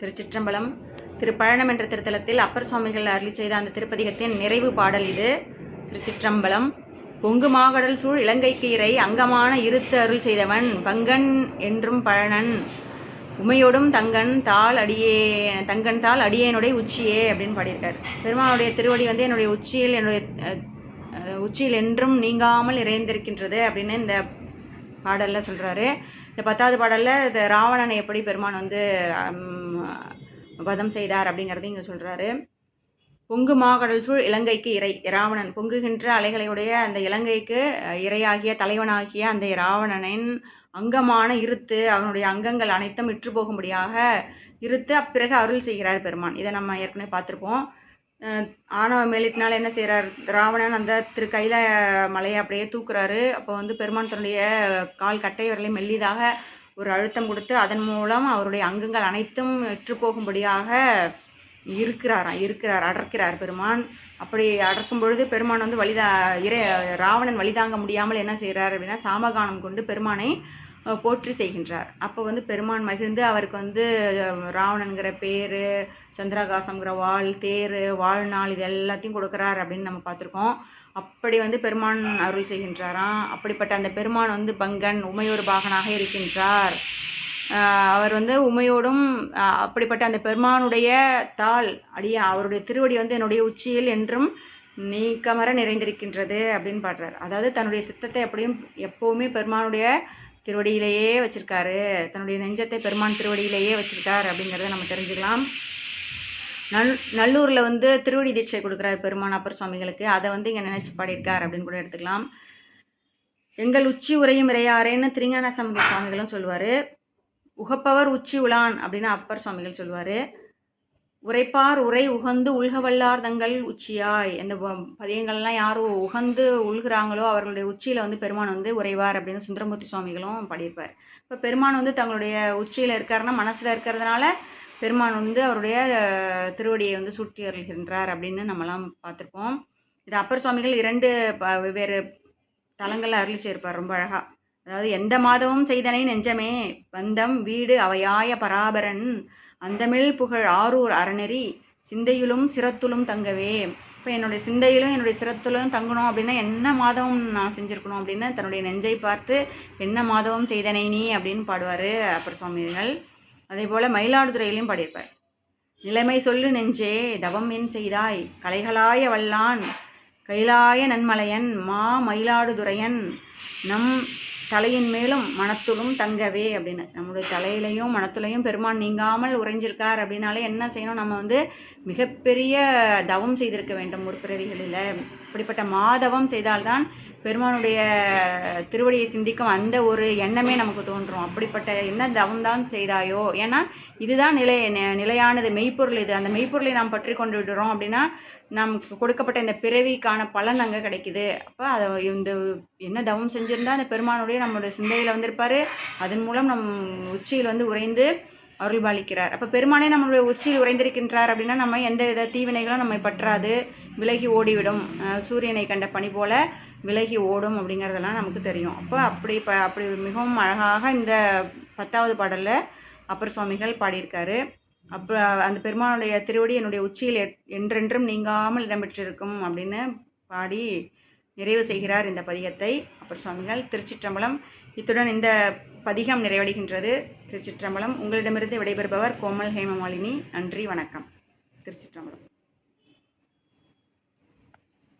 திருச்சிற்றம்பலம் திரு பழனம் என்ற திருத்தலத்தில் அப்பர் சுவாமிகள் அருளி செய்த அந்த திருப்பதிகத்தின் நிறைவு பாடல் இது. திருச்சிற்றம்பலம் பொங்கு மாகடல் சூழ் இலங்கைக்கு இறை அங்கமான இருத்து அருள் செய்தவன் பங்கன் என்றும் பழனன். உமையோடும் தங்கன் தாள் அடியே தங்கன் தாள் அடியேனுடைய உச்சியே அப்படின்னு பாடியிருக்கார். பெருமானுடைய திருவடி வந்து என்னுடைய உச்சியில் என்னுடைய உச்சியில் என்றும் நீங்காமல் இறைந்திருக்கின்றது அப்படின்னு இந்த பாடலில் சொல்கிறாரு இந்த பத்தாவது பாடலில் இந்த ராவணனை எப்படி பெருமான் வந்து வதம் செய்தார் அப்படிங்கிறதையும் இங்கே சொல்கிறாரு பொங்கு மாகடல் சூழ் இலங்கைக்கு இறை ராவணன். பொங்குகின்ற அலைகளையுடைய அந்த இலங்கைக்கு இரையாகிய இறையாகிய தலைவனாகிய அந்த ராவணனின் அங்கமான இருத்து அவனுடைய அங்கங்கள் அனைத்தும் இற்று போகும்படியாக இருத்து அப்பிறகு அருள் செய்கிறார் பெருமான். இதை நம்ம ஏற்கனவே பார்த்துருப்போம். ஆணவ மேலிட்டினால் என்ன செய்கிறார் ராவணன் அந்த திரு கையில மலையை அப்படியே தூக்குறாரு. அப்போ வந்து பெருமான் தன்னுடைய கால் கட்டை விரலை மெல்லிதாக ஒரு அழுத்தம் கொடுத்து அதன் மூலம் அவருடைய அங்கங்கள் அனைத்தும் எற்று போகும்படியாக இருக்கிறாராம் இருக்கிறார் அடர்க்கிறார் பெருமான். அப்படி அடர்க்கும் பொழுது பெருமான் வந்து வலிதா இறை ராவணன் வழிதாங்க முடியாமல் என்ன செய்கிறார் அப்படின்னா சாமகானம் கொண்டு பெருமானை போற்றி செய்கின்றார். அப்போ வந்து பெருமான் மகிழ்ந்து அவருக்கு வந்து அஹ், ராவணன்கிற பேர் சந்திரகாசம்ங்கிற வாள் தேர் வாழ்நாள் இது எல்லாத்தையும் கொடுக்குறார் அப்படின்னு நம்ம பார்த்துருக்கோம். அப்படி வந்து பெருமான் அருள் செய்கின்றாராம். அப்படிப்பட்ட அந்த பெருமான் வந்து பங்கன் உமையொரு பாகனாக இருக்கின்றார். அவர் வந்து உமையோடும் அப்படிப்பட்ட அந்த பெருமானுடைய தாள் அடிய அவருடைய திருவடி வந்து என்னுடைய உச்சியில் என்றும் நீக்கமர நிறைந்திருக்கின்றது அப்படின்னு பாடுறார். அதாவது தன்னுடைய சித்தத்தை எப்படியும் எப்போவுமே பெருமானுடைய திருவடியிலேயே வச்சிருக்காரு. தன்னுடைய நெஞ்சத்தை பெருமான் திருவடியிலேயே வச்சிருக்கார் அப்படிங்கிறத நம்ம தெரிஞ்சுக்கலாம். நல் நல்லூரில் வந்து திருவடி தீட்சை கொடுக்குறாரு பெருமான் அப்பர் சுவாமிகளுக்கு. அதை வந்து இங்கே நினச்சி பாடியிருக்கார் அப்படின்னு கூட எடுத்துக்கலாம். எங்கள் உச்சி உரையும் இறையாரேன்னு திருஞான சம்பந்த சுவாமிகளும் சொல்லுவார் உகப்பவர் உச்சி உலான் அப்படின்னு அப்பர் சுவாமிகள் சொல்லுவார் உரைப்பார் உரை உகந்து உள்கவல்லார் தங்கள் உச்சியாய். அந்த பதியங்கள்லாம் யார் உகந்து உள்கிறாங்களோ அவர்களுடைய உச்சியில் வந்து பெருமான் வந்து உறைவார் அப்படின்னு சுந்தரமூர்த்தி சுவாமிகளும் பாடியிருப்பார். இப்போ பெருமான் வந்து தங்களுடைய உச்சியில் இருக்காருன்னா மனசில் இருக்கிறதுனால பெருமான் வந்து அவருடைய திருவடியை வந்து சுட்டி அருள்கின்றார் அப்படின்னு நம்மலாம் பார்த்துருப்போம். இது அப்பர் சுவாமிகள் இரண்டு ப- வெவ்வேறு தலங்களில் அருளிச்சிருப்பார் ரொம்ப அழகாக அதாவது எந்த மாதமும் செய்தனை நெஞ்சமே பந்தம் வீடு அவையாய பராபரன் அந்தமிழ் புகழ் ஆரூர் அறநெறி சிந்தையிலும் சிரத்துலும் தங்கவே. இப்போ என்னுடைய சிந்தையிலும் என்னுடைய சிரத்திலும் தங்கணும் அப்படின்னா என்ன மாதம் நான் செஞ்சுருக்கணும் அப்படின்னு தன்னுடைய நெஞ்சை பார்த்து என்ன மாதவம் செய்தனை நீ அப்படின்னு பாடுவார் அப்பர் சுவாமிகள். அதே போல் மயிலாடுதுறையிலையும் பாடியிருப்பார். நிலைமை சொல்லு நெஞ்சே தவம் என் செய்தாய் கலைகளாய வல்லான் கைலாய நன்மலையன் மா மயிலாடுதுறையன் நம் தலையின் மேலும் மனத்துளும் தங்கவே அப்படின்னு. நம்முடைய தலையிலையும் மனத்துலையும் பெருமான் நீங்காமல் உறைஞ்சிருக்கார் அப்படின்னாலே என்ன செய்யணும்? நம்ம வந்து மிகப்பெரிய தவம் செய்திருக்க வேண்டும் முற்பிறவிகளில் இப்படிப்பட்ட மாதவம் செய்தால்தான் பெருமானுடைய திருவடியை சிந்திக்கும் அந்த ஒரு எண்ணமே நமக்கு தோன்றும். அப்படிப்பட்ட என்ன தவம் தான் செய்தாயோ? ஏன்னா இதுதான் நிலை நிலையானது மெய்ப்பொருள் இது. அந்த மெய்ப்பொருளை நாம் பற்றி கொண்டு விடுறோம் அப்படின்னா நமக்கு கொடுக்கப்பட்ட இந்த பிறவிக்கான பலன் அங்கே கிடைக்குது. அப்போ அதை இந்த என்ன தவம் செஞ்சுருந்தா அந்த பெருமானுடைய நம்மளுடைய சிந்தையில் வந்திருப்பார். அதன் மூலம் நம் உச்சியில் வந்து உறைந்து அருள் பாலிக்கிறார். அப்போ பெருமானே நம்மளுடைய உச்சியில் உறைந்திருக்கின்றார் அப்படின்னா நம்ம எந்த வித தீவினைகளும் நம்மை பற்றாது. விலகி ஓடிவிடும். சூரியனை கண்ட பணி போல விலகி ஓடும் அப்படிங்கிறதெல்லாம் நமக்கு தெரியும். அப்போ அப்படி ப அப்படி மிகவும் அழகாக இந்த பத்தாவது பாடலில் அப்பர் சுவாமிகள் பாடியிருக்காரு. அப்போ அந்த பெருமானுடைய திருவடி என்னுடைய உச்சியில் என்றென்றும் நீங்காமல் இடம்பெற்றிருக்கும் அப்படின்னு பாடி நிறைவு செய்கிறார் இந்த பதிகத்தை. அப்புறம் சுவாமிகள் திருச்சிற்றம்பலம் இத்துடன் இந்த பதிகம் நிறைவடைகின்றது. திருச்சிற்றம்பலம் உங்களிடமிருந்து விடைபெறுபவர் கோமல் ஹேமமாலினி நன்றி வணக்கம். திருச்சிற்றம்பலம்.